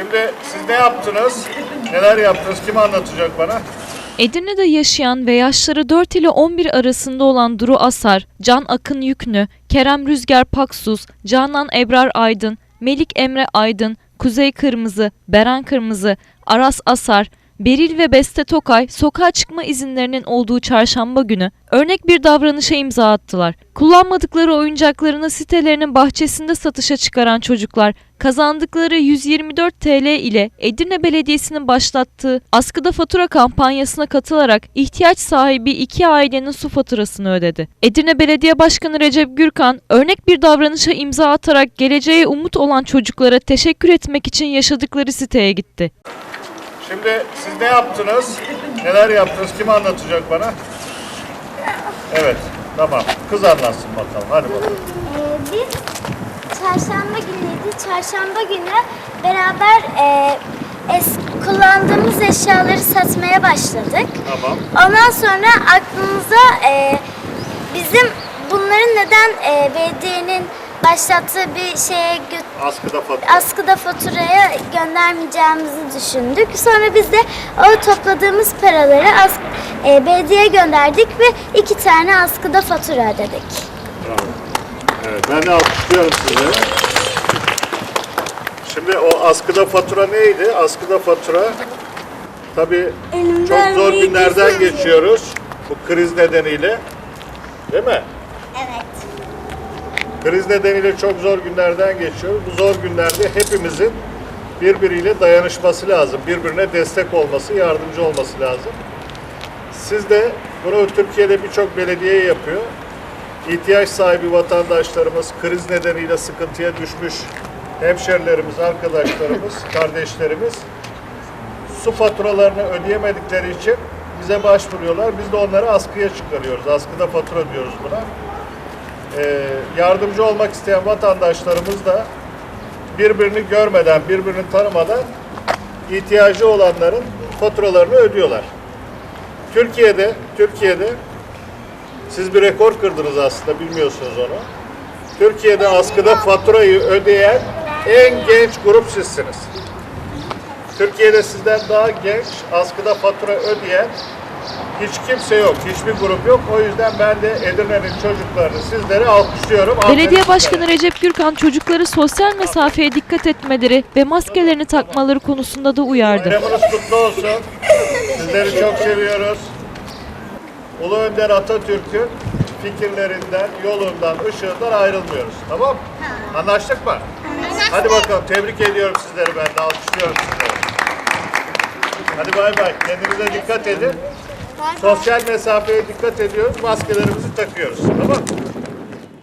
Şimdi siz ne yaptınız? Neler yaptınız? Kim anlatacak bana? Edirne'de yaşayan ve yaşları 4 ile 11 arasında olan Duru Asar, Can Akın Yüknü, Kerem Rüzgar Paksuz, Canan Ebrar Aydın, Melik Emre Aydın, Kuzey Kırmızı, Beren Kırmızı, Aras Asar, Beril ve Beste Tokay sokağa çıkma izinlerinin olduğu çarşamba günü örnek bir davranışa imza attılar. Kullanmadıkları oyuncaklarını sitelerinin bahçesinde satışa çıkaran çocuklar kazandıkları 124 TL ile Edirne Belediyesi'nin başlattığı askıda fatura kampanyasına katılarak ihtiyaç sahibi iki ailenin su faturasını ödedi. Edirne Belediye Başkanı Recep Gürkan örnek bir davranışa imza atarak geleceğe umut olan çocuklara teşekkür etmek için yaşadıkları siteye gitti. Şimdi siz ne yaptınız? Neler yaptınız? Kim anlatacak bana? Evet, tamam. Kız anlatsın bakalım. Hadi bakalım. Ee, biz çarşamba günüydü. Çarşamba günü beraber e, es- kullandığımız eşyaları satmaya başladık. Tamam. Ondan sonra aklımıza e, bizim bunların neden e, belediyenin başlattığı bir şeye Askıda fatura. askıda faturaya göndermeyeceğimizi düşündük. Sonra biz de o topladığımız paraları as- e, belediyeye gönderdik ve iki tane askıda fatura ödedik. Bravo. Evet, ben de alkışlıyorum sizi. Şimdi o askıda fatura neydi? Askıda fatura tabii çok zor günlerden geçiyoruz. Bu kriz nedeniyle. Değil mi? Evet. Kriz nedeniyle çok zor günlerden geçiyoruz. Bu zor günlerde hepimizin birbiriyle dayanışması lazım. Birbirine destek olması, yardımcı olması lazım. Siz de bunu Türkiye'de birçok belediye yapıyor. İhtiyaç sahibi vatandaşlarımız, kriz nedeniyle sıkıntıya düşmüş hemşerilerimiz, arkadaşlarımız, kardeşlerimiz su faturalarını ödeyemedikleri için bize başvuruyorlar. Biz de onları askıya çıkarıyoruz. Askıda fatura diyoruz buna. Ee, yardımcı olmak isteyen vatandaşlarımız da birbirini görmeden, birbirini tanımadan ihtiyacı olanların faturalarını ödüyorlar. Türkiye'de, Türkiye'de siz bir rekor kırdınız aslında bilmiyorsunuz onu. Türkiye'de askıda faturayı ödeyen en genç grup sizsiniz. Türkiye'de sizden daha genç askıda fatura ödeyen hiç kimse yok, hiçbir grup yok. O yüzden ben de Edirne'nin çocuklarını sizlere alkışlıyorum. Belediye. Başkanı Recep Gürkan çocukları sosyal mesafeye dikkat etmeleri ve maskelerini takmaları konusunda da uyardı. Bayramınız kutlu olsun. Sizleri çok seviyoruz. Ulu Önder Atatürk'ün fikirlerinden, yolundan, ışığından ayrılmıyoruz. Tamam mı? Anlaştık mı? Hadi bakalım. Tebrik ediyorum sizleri ben de. Alkışlıyorum sizleri. Hadi bay bay. Kendinize dikkat edin. Sosyal mesafeye dikkat ediyoruz. Maskelerimizi takıyoruz. Tamam mı?